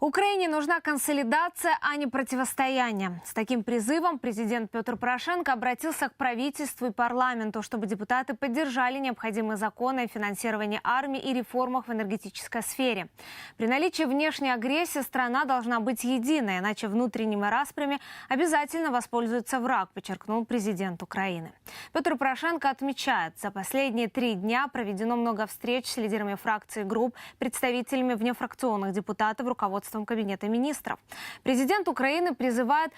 Украине нужна консолидация, а не противостояние. С таким призывом президент Петр Порошенко обратился к правительству и парламенту, чтобы депутаты поддержали необходимые законы о финансировании армии и реформах в энергетической сфере. При наличии внешней агрессии страна должна быть единой, иначе внутренними распрями обязательно воспользуется враг, подчеркнул президент Украины. Петр Порошенко отмечает, за последние три дня проведено много встреч с лидерами фракций и групп, представителями внефракционных депутатов, руководством Кабинета министров. Президент Украины призывает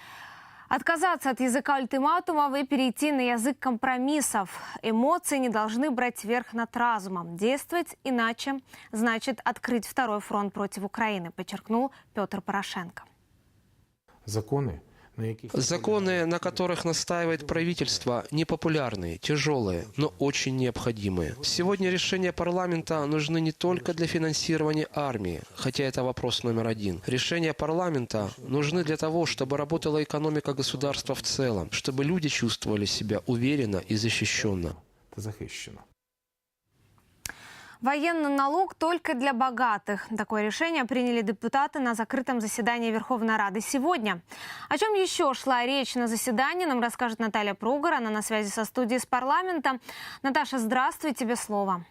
отказаться от языка ультиматумов и перейти на язык компромиссов. Эмоции не должны брать верх над разумом. Действовать иначе значит открыть второй фронт против Украины, подчеркнул Петр Порошенко. яких Законы, на которых настаивает правительство, непопулярные, тяжелые, но очень необходимые. Сегодня решения парламента нужны не только для финансирования армии, хотя это вопрос номер один. Решения парламента нужны для того, чтобы работала экономика государства в целом, чтобы люди чувствовали себя уверенно и защищенно. захищено. Военный налог только для богатых. Такое решение приняли депутаты на закрытом заседании Верховной Рады сегодня. О чем еще шла речь на заседании, нам расскажет Наталья Пругар. Она на связи со студией с парламента. Наташа, здравствуй, тебе слово.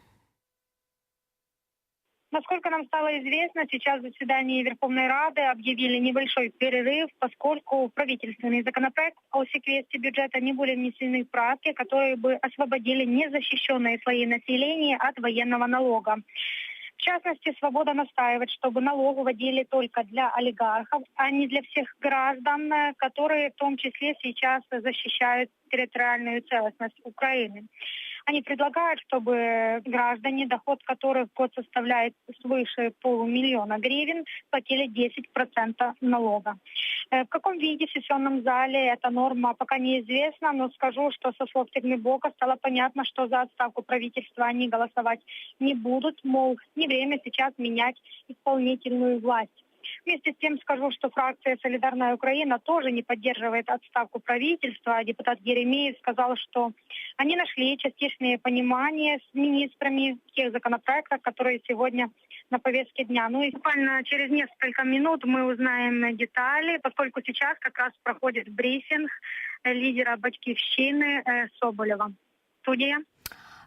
Насколько нам стало известно, сейчас в заседании Верховной Рады объявили небольшой перерыв, поскольку в правительственный законопроект о секвесте бюджета не были внесены правки, которые бы освободили незащищенные слои населения от военного налога. В частности, «Свобода» настаивает, чтобы налог вводили только для олигархов, а не для всех граждан, которые в том числе сейчас защищают территориальную целостность Украины. Они предлагают, чтобы граждане, доход которых в год составляет свыше полумиллиона гривен, платили 10% налога. Э, В каком виде в сессионном зале эта норма пока неизвестна, но скажу, что со слов Термибока стало понятно, что за отставку правительства они голосовать не будут, мол, не время сейчас менять исполнительную власть. Вместе с тем скажу, что фракция «Солидарная Украина» тоже не поддерживает отставку правительства. Депутат Еремеев сказал, что они нашли частичное понимание с министрами тех законопроектах, которые сегодня на повестке дня. Ну и буквально через несколько минут мы узнаем детали, поскольку сейчас как раз проходит брифинг лидера «Батькивщины» э, Соболева. Студия.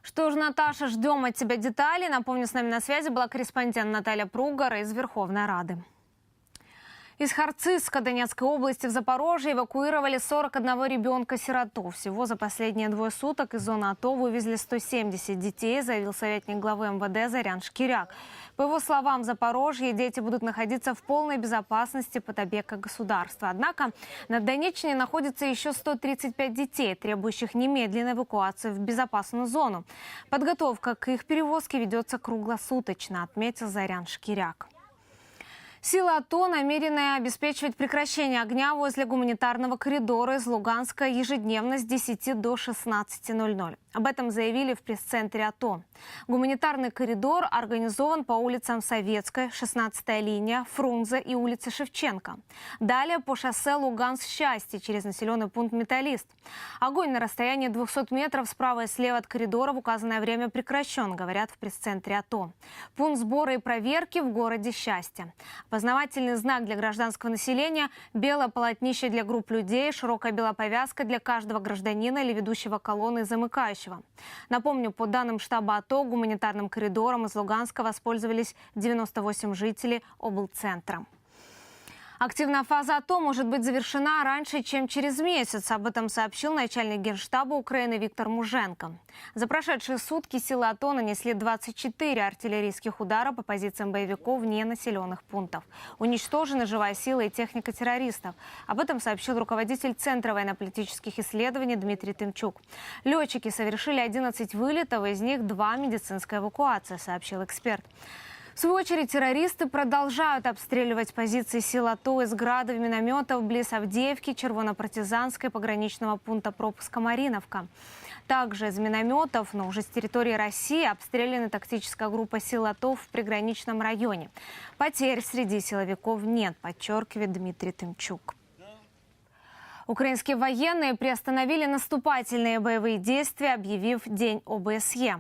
Что ж, Наташа, ждем от тебя деталей. Напомню, с нами на связи была корреспондент Наталья Пругар из Верховной Рады. Из Харциска Донецкой области в Запорожье эвакуировали 41 ребенка-сироту. Всего за последние двое суток из зоны АТО вывезли 170 детей, заявил советник главы МВД Зарян Шкиряк. По его словам, в Запорожье дети будут находиться в полной безопасности под опекой государства. Однако на Донеччине находится еще 135 детей, требующих немедленной эвакуации в безопасную зону. Подготовка к их перевозке ведется круглосуточно, отметил Зарян Шкиряк. Силы АТО намерены обеспечивать прекращение огня возле гуманитарного коридора из Луганска ежедневно с 10 до 16.00. Об этом заявили в пресс-центре АТО. Гуманитарный коридор организован по улицам Советская, 16-я линия, Фрунзе и улице Шевченко. Далее по шоссе Луганск-Счастье через населенный пункт Металлист. Огонь на расстоянии 200 метров справа и слева от коридора в указанное время прекращен, говорят в пресс-центре АТО. Пункт сбора и проверки в городе Счастье. Познавательный знак для гражданского населения – белое полотнище для групп людей, широкая белая повязка для каждого гражданина или ведущего колонны и замыкающего. Напомню, по данным штаба АТО, гуманитарным коридором из Луганска воспользовались 98 жителей облцентра. Активная фаза АТО может быть завершена раньше, чем через месяц. Об этом сообщил начальник генштаба Украины Виктор Муженко. За прошедшие сутки силы АТО нанесли 24 артиллерийских удара по позициям боевиков вне населенных пунктов. Уничтожена живая сила и техника террористов. Об этом сообщил руководитель Центра военно-политических исследований Дмитрий Тымчук. Летчики совершили 11 вылетов, из них два медицинская эвакуация, сообщил эксперт. В свою очередь, террористы продолжают обстреливать позиции сил АТО из градов, минометов близ Авдеевки, Червонопартизанской, пограничного пункта пропуска Мариновка. Также из минометов, но уже с территории России, обстреляна тактическая группа сил АТО в приграничном районе. Потерь среди силовиков нет, подчеркивает Дмитрий Тымчук. Украинские военные приостановили наступательные боевые действия, объявив День ОБСЕ.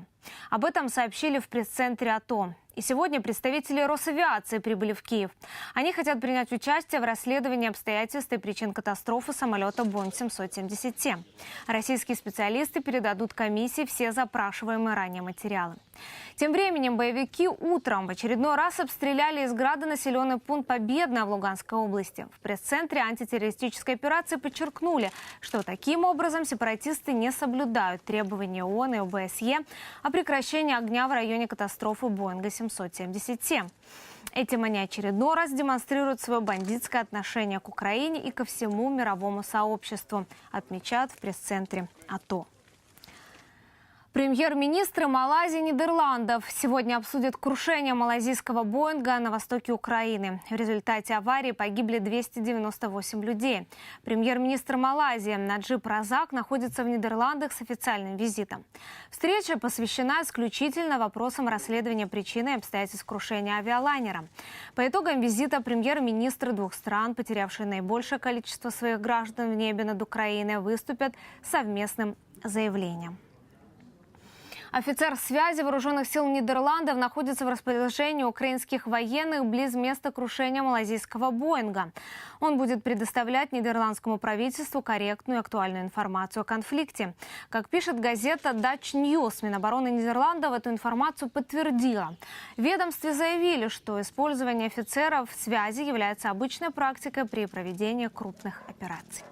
Об этом сообщили в пресс-центре АТО. И сегодня представители Росавиации прибыли в Киев. Они хотят принять участие в расследовании обстоятельств и причин катастрофы самолета Boeing 777. Российские специалисты передадут комиссии все запрашиваемые ранее материалы. Тем временем боевики утром в очередной раз обстреляли из града населенный пункт Победное в Луганской области. В пресс-центре антитеррористической операции подчеркнули, что таким образом сепаратисты не соблюдают требования ООН и ОБСЕ о прекращении огня в районе катастрофы Боинга 777. Этим они очередной раз демонстрируют свое бандитское отношение к Украине и ко всему мировому сообществу, отмечают в пресс-центре АТО. Премьер-министры Малайзии и Нидерландов сегодня обсудят крушение малайзийского Боинга на востоке Украины. В результате аварии погибли 298 людей. Премьер-министр Малайзии Наджиб Разак находится в Нидерландах с официальным визитом. Встреча посвящена исключительно вопросам расследования причины и обстоятельств крушения авиалайнера. По итогам визита премьер-министры двух стран, потерявшие наибольшее количество своих граждан в небе над Украиной, выступят совместным заявлением. Офицер связи вооруженных сил Нидерландов находится в расположении украинских военных близ места крушения малазийского Боинга. Он будет предоставлять нидерландскому правительству корректную и актуальную информацию о конфликте. Как пишет газета Dutch News, Минобороны Нидерландов эту информацию подтвердила. В ведомстве заявили, что использование офицеров связи является обычной практикой при проведении крупных операций.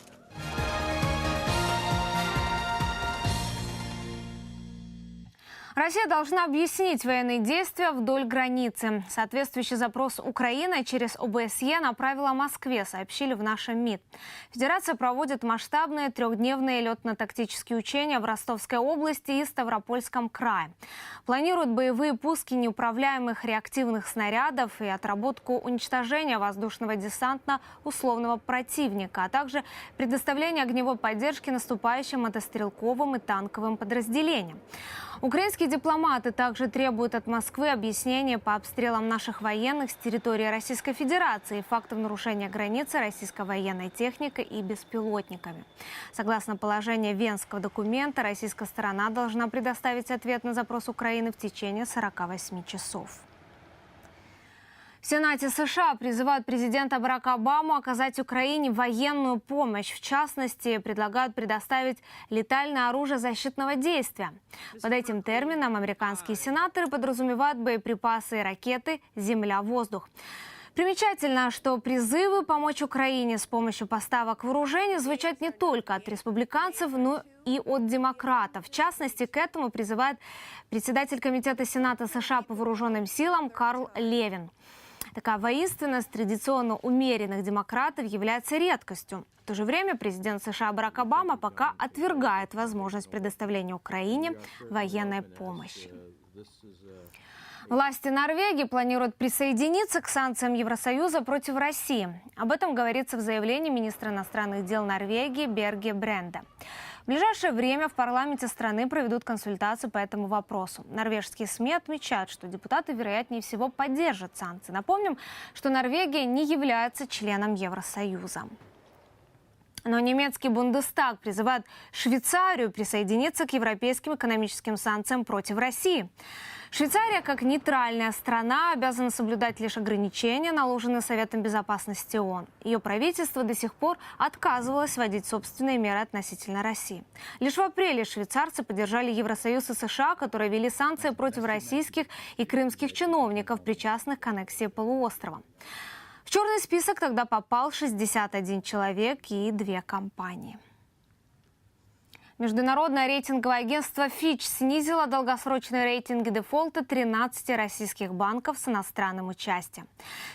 Россия должна объяснить военные действия вдоль границы. Соответствующий запрос Украины через ОБСЕ направила Москве, сообщили в нашем МИД. Федерация проводит масштабные трехдневные летно-тактические учения в Ростовской области и Ставропольском крае. Планируют боевые пуски неуправляемых реактивных снарядов и отработку уничтожения воздушного десантно условного противника, а также предоставление огневой поддержки наступающим мотострелковым и танковым подразделениям. Украинские дипломаты также требуют от Москвы объяснения по обстрелам наших военных с территории Российской Федерации и фактов нарушения границы российской военной техникой и беспилотниками. Согласно положению Венского документа, российская сторона должна предоставить ответ на запрос Украины в течение 48 часов. В Сенате США призывают президента Барака Обаму оказать Украине военную помощь. В частности, предлагают предоставить летальное оружие защитного действия. Под этим термином американские сенаторы подразумевают боеприпасы и ракеты «Земля-воздух». Примечательно, что призывы помочь Украине с помощью поставок вооружений звучат не только от республиканцев, но и от демократов. В частности, к этому призывает председатель Комитета Сената США по вооруженным силам Карл Левин. Такая воинственность традиционно умеренных демократов является редкостью. В то же время президент США Барак Обама пока отвергает возможность предоставления Украине военной помощи. Власти Норвегии планируют присоединиться к санкциям Евросоюза против России. Об этом говорится в заявлении министра иностранных дел Норвегии Берге Бренда. В ближайшее время в парламенте страны проведут консультацию по этому вопросу. Норвежские СМИ отмечают, что депутаты, вероятнее всего, поддержат санкции. Напомним, что Норвегия не является членом Евросоюза. Но немецкий Бундестаг призывает Швейцарию присоединиться к европейским экономическим санкциям против России. Швейцария, как нейтральная страна, обязана соблюдать лишь ограничения, наложенные Советом Безопасности ООН. Ее правительство до сих пор отказывалось вводить собственные меры относительно России. Лишь в апреле швейцарцы поддержали Евросоюз и США, которые ввели санкции против российских и крымских чиновников, причастных к аннексии полуострова. В черный список тогда попал 61 человек и две компании. Международное рейтинговое агентство Fitch снизило долгосрочные рейтинги дефолта 13 российских банков с иностранным участием.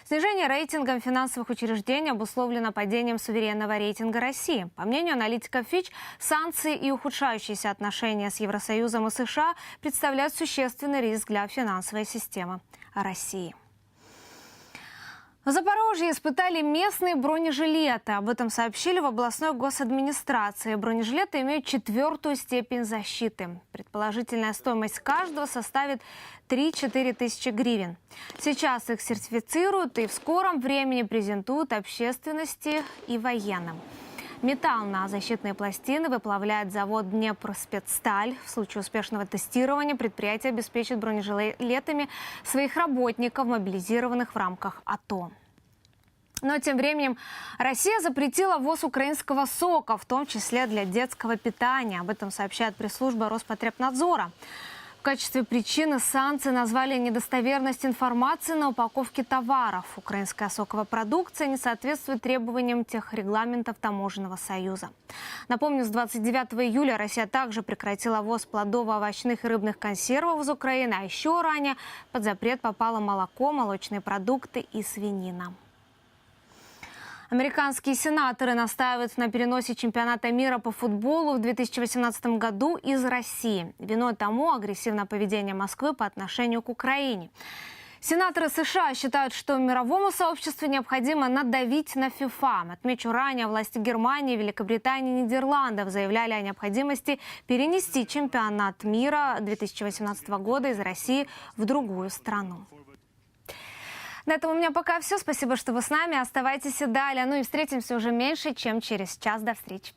Снижение рейтинга финансовых учреждений обусловлено падением суверенного рейтинга России. По мнению аналитиков Fitch, санкции и ухудшающиеся отношения с Евросоюзом и США представляют существенный риск для финансовой системы России. В Запорожье испытали местные бронежилеты. Об этом сообщили в областной госадминистрации. Бронежилеты имеют четвертую степень защиты. Предположительная стоимость каждого составит 3-4 тысячи гривен. Сейчас их сертифицируют и в скором времени презентуют общественности и военным. Металл на защитные пластины выплавляет завод Днепроспецсталь. В случае успешного тестирования предприятие обеспечит бронежилетами своих работников, мобилизированных в рамках АТО. Но тем временем Россия запретила ввоз украинского сока, в том числе для детского питания. Об этом сообщает пресс-служба Роспотребнадзора. Качестве причины санкции назвали недостоверность информации на упаковке товаров. Украинская соковая продукция не соответствует требованиям тех регламентов Таможенного союза. Напомню, с 29 июля Россия также прекратила ввоз плодово-овощных и рыбных консервов из Украины, а еще ранее под запрет попало молоко, молочные продукты и свинина. Американские сенаторы настаивают на переносе чемпионата мира по футболу в 2018 году из России. Виной тому агрессивное поведение Москвы по отношению к Украине. Сенаторы США считают, что мировому сообществу необходимо надавить на ФИФА. Отмечу, ранее власти Германии, Великобритании и Нидерландов заявляли о необходимости перенести чемпионат мира 2018 года из России в другую страну. На этом у меня пока все. Спасибо, что вы с нами. Оставайтесь и далее. Ну и встретимся уже меньше, чем через час. До встречи.